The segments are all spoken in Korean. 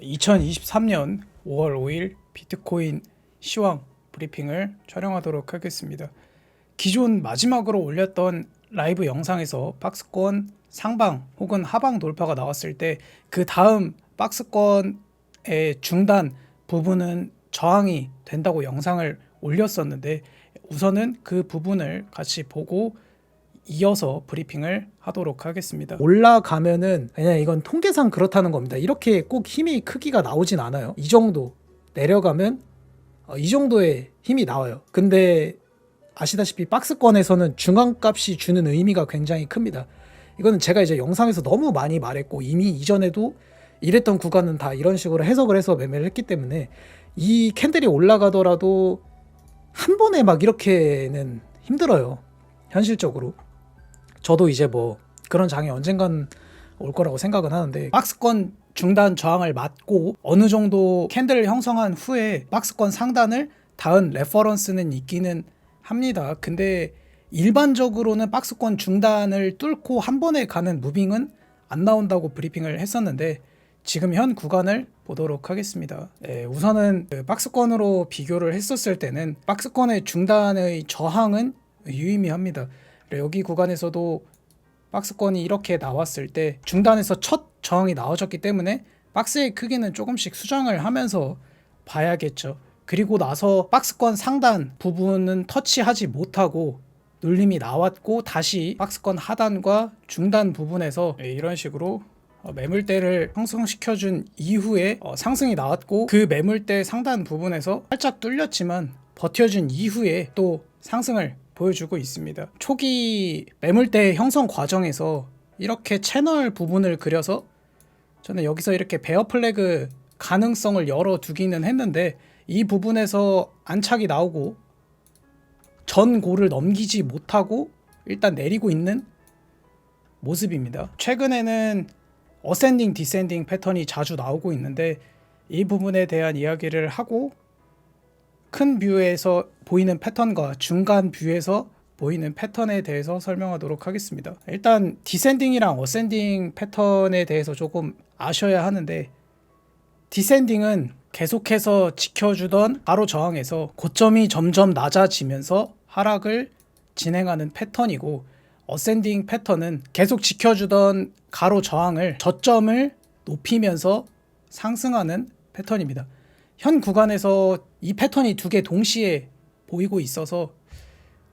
2023년 5월 5일 비트코인 시황 브리핑을 촬영하도록 하겠습니다. 기존 마지막으로 올렸던 라이브 영상에서 박스권 상방 혹은 하방 돌파가 나왔을 때 그 다음 박스권의 중단 부분은 저항이 된다고 영상을 올렸었는데 우선은 그 부분을 같이 보고 이어서 브리핑을 하도록 하겠습니다. 올라가면은 그냥 이건 통계상 그렇다는 겁니다. 이렇게 꼭 힘이 크기가 나오진 않아요. 이 정도 내려가면 어, 이 정도의 힘이 나와요. 근데 아시다시피 박스권에서는 중앙값이 주는 의미가 굉장히 큽니다. 이거는 제가 이제 영상에서 너무 많이 말했고 이미 이전에도 이랬던 구간은 다 이런 식으로 해석을 해서 매매를 했기 때문에 이 캔들이 올라가더라도 한 번에 막 이렇게는 힘들어요. 현실적으로. 저도 이제 뭐 그런 장이 언젠간 올 거라고 생각은 하는데 박스권 중단 저항을 맞고 어느 정도 캔들을 형성한 후에 박스권 상단을 닿은 레퍼런스는 있기는 합니다. 근데 일반적으로는 박스권 중단을 뚫고 한 번에 가는 무빙은 안 나온다고 브리핑을 했었는데 지금 현 구간을 보도록 하겠습니다. 예, 우선은 그 박스권으로 비교를 했었을 때는 박스권의 중단의 저항은 유의미합니다. 여기 구간에서도 박스권이 이렇게 나왔을 때 중단에서 첫 저항이 나와졌기 때문에 박스의 크기는 조금씩 수정을 하면서 봐야겠죠. 그리고 나서 박스권 상단 부분은 터치하지 못하고 눌림이 나왔고 다시 박스권 하단과 중단 부분에서 예, 이런 식으로 어, 매물대를 형성시켜준 이후에 어, 상승이 나왔고 그 매물대 상단 부분에서 살짝 뚫렸지만 버텨준 이후에 또 상승을 보여주고 있습니다. 초기 매물대 형성 과정에서 이렇게 채널 부분을 그려서 저는 여기서 이렇게 베어 플래그 가능성을 열어두기는 했는데 이 부분에서 안착이 나오고 전고를 넘기지 못하고 일단 내리고 있는 모습입니다. 최근에는 어센딩 디센딩 패턴이 자주 나오고 있는데 이 부분에 대한 이야기를 하고 큰 뷰에서 보이는 패턴과 중간 뷰에서 보이는 패턴에 대해서 설명하도록 하겠습니다. 일단 디센딩이랑 어센딩 패턴에 대해서 조금 아셔야 하는데 디센딩은 계속해서 지켜주던 가로 저항에서 고점이 점점 낮아지면서 하락을 진행하는 패턴이고 어센딩 패턴은 계속 지켜주던 가로 저항을 저점을 높이면서 상승하는 패턴입니다. 현 구간에서 이 패턴이 두 개 동시에 보이고 있어서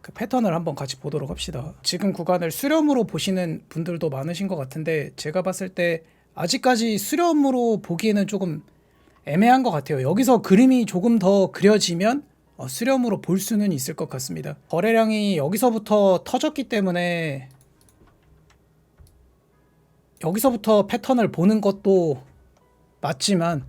그 패턴을 한번 같이 보도록 합시다. 지금 구간을 수렴으로 보시는 분들도 많으신 것 같은데 제가 봤을 때 아직까지 수렴으로 보기에는 조금 애매한 것 같아요. 여기서 그림이 조금 더 그려지면 어, 수렴으로 볼 수는 있을 것 같습니다. 거래량이 여기서부터 터졌기 때문에 여기서부터 패턴을 보는 것도 맞지만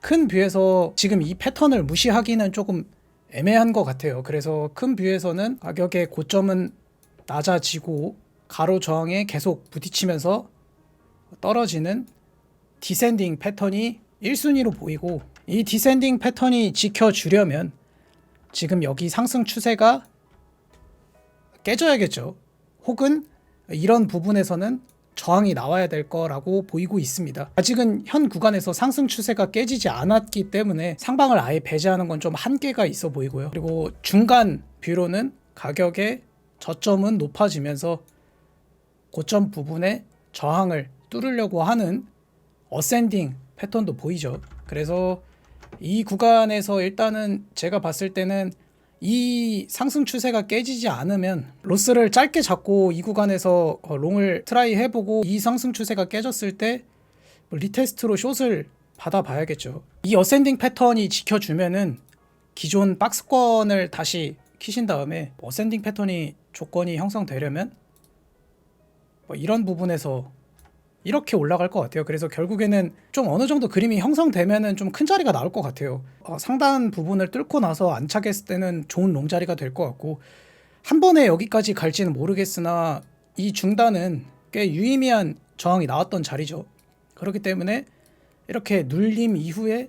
큰 뷰에서 지금 이 패턴을 무시하기는 조금 애매한 것 같아요. 그래서 큰 뷰에서는 가격의 고점은 낮아지고 가로 저항에 계속 부딪히면서 떨어지는 디센딩 패턴이 1순위로 보이고 이 디센딩 패턴이 지켜주려면 지금 여기 상승 추세가 깨져야겠죠. 혹은 이런 부분에서는 저항이 나와야 될 거라고 보이고 있습니다. 아직은 현 구간에서 상승 추세가 깨지지 않았기 때문에 상방을 아예 배제하는 건 좀 한계가 있어 보이고요. 그리고 중간 뷰로는 가격의 저점은 높아지면서 고점 부분에 저항을 뚫으려고 하는 어센딩 패턴도 보이죠. 그래서 이 구간에서 일단은 제가 봤을 때는 이 상승 추세가 깨지지 않으면 로스를 짧게 잡고 이 구간에서 어, 롱을 트라이 해보고 이 상승 추세가 깨졌을 때뭐 리테스트로 숏을 받아봐야겠죠. 이 어센딩 패턴이 지켜주면은 기존 박스권을 다시 키신 다음에 어센딩 패턴이 조건이 형성되려면 뭐 이런 부분에서 이렇게 올라갈 것 같아요. 그래서 결국에는 좀 어느 정도 그림이 형성되면은 좀 큰 자리가 나올 것 같아요. 어, 상단 부분을 뚫고 나서 안착했을 때는 좋은 롱 자리가 될 것 같고 한 번에 여기까지 갈지는 모르겠으나 이 중단은 꽤 유의미한 저항이 나왔던 자리죠. 그렇기 때문에 이렇게 눌림 이후에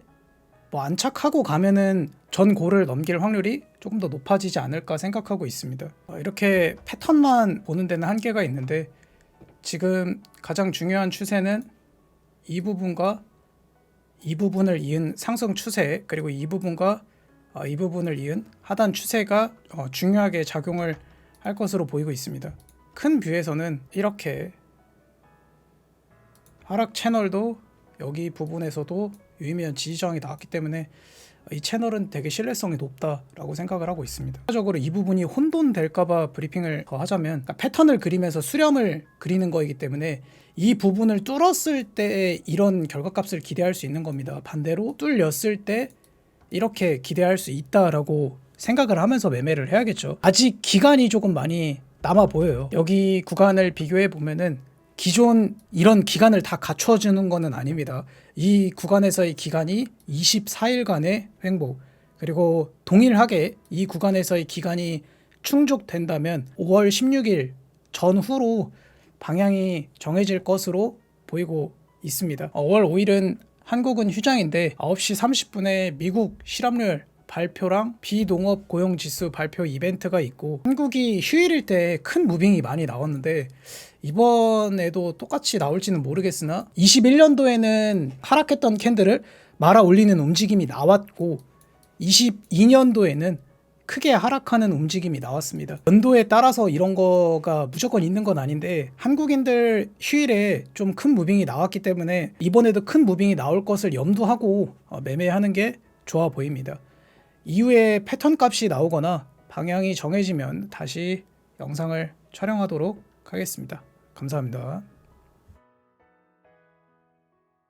뭐 안착하고 가면은 전 고를 넘길 확률이 조금 더 높아지지 않을까 생각하고 있습니다. 어, 이렇게 패턴만 보는 데는 한계가 있는데 지금 가장 중요한 추세는 이 부분과 이 부분을 이은 상승 추세 그리고 이 부분과 어, 이 부분을 이은 하단 추세가 어, 중요하게 작용을 할 것으로 보이고 있습니다. 큰 뷰에서는 이렇게 하락 채널도 여기 부분에서도 유의미한 지지 저항이 나왔기 때문에 이 채널은 되게 신뢰성이 높다라고 생각을 하고 있습니다. 추가적으로 이 부분이 혼돈될까봐 브리핑을 더 하자면 그러니까 패턴을 그리면서 수렴을 그리는 거이기 때문에 이 부분을 뚫었을 때 이런 결과값을 기대할 수 있는 겁니다. 반대로 뚫렸을 때 이렇게 기대할 수 있다라고 생각을 하면서 매매를 해야겠죠. 아직 기간이 조금 많이 남아 보여요. 여기 구간을 비교해 보면은 기존 이런 기간을 다 갖춰주는 거는 아닙니다. 이 구간에서의 기간이 24일간의 횡보 그리고 동일하게 이 구간에서의 기간이 충족된다면 5월 16일 전후로 방향이 정해질 것으로 보이고 있습니다. 5월 5일은 한국은 휴장인데 9시 30분에 미국 실업률 발표랑 비농업 고용 지수 발표 이벤트가 있고 한국이 휴일일 때 큰 무빙이 많이 나왔는데 이번에도 똑같이 나올지는 모르겠으나 21년도에는 하락했던 캔들을 말아 올리는 움직임이 나왔고 22년도에는 크게 하락하는 움직임이 나왔습니다. 연도에 따라서 이런 거가 무조건 있는 건 아닌데 한국인들 휴일에 좀 큰 무빙이 나왔기 때문에 이번에도 큰 무빙이 나올 것을 염두하고 어, 매매하는 게 좋아 보입니다. 이후에 패턴 값이 나오거나 방향이 정해지면 다시 영상을 촬영하도록 하겠습니다. 감사합니다.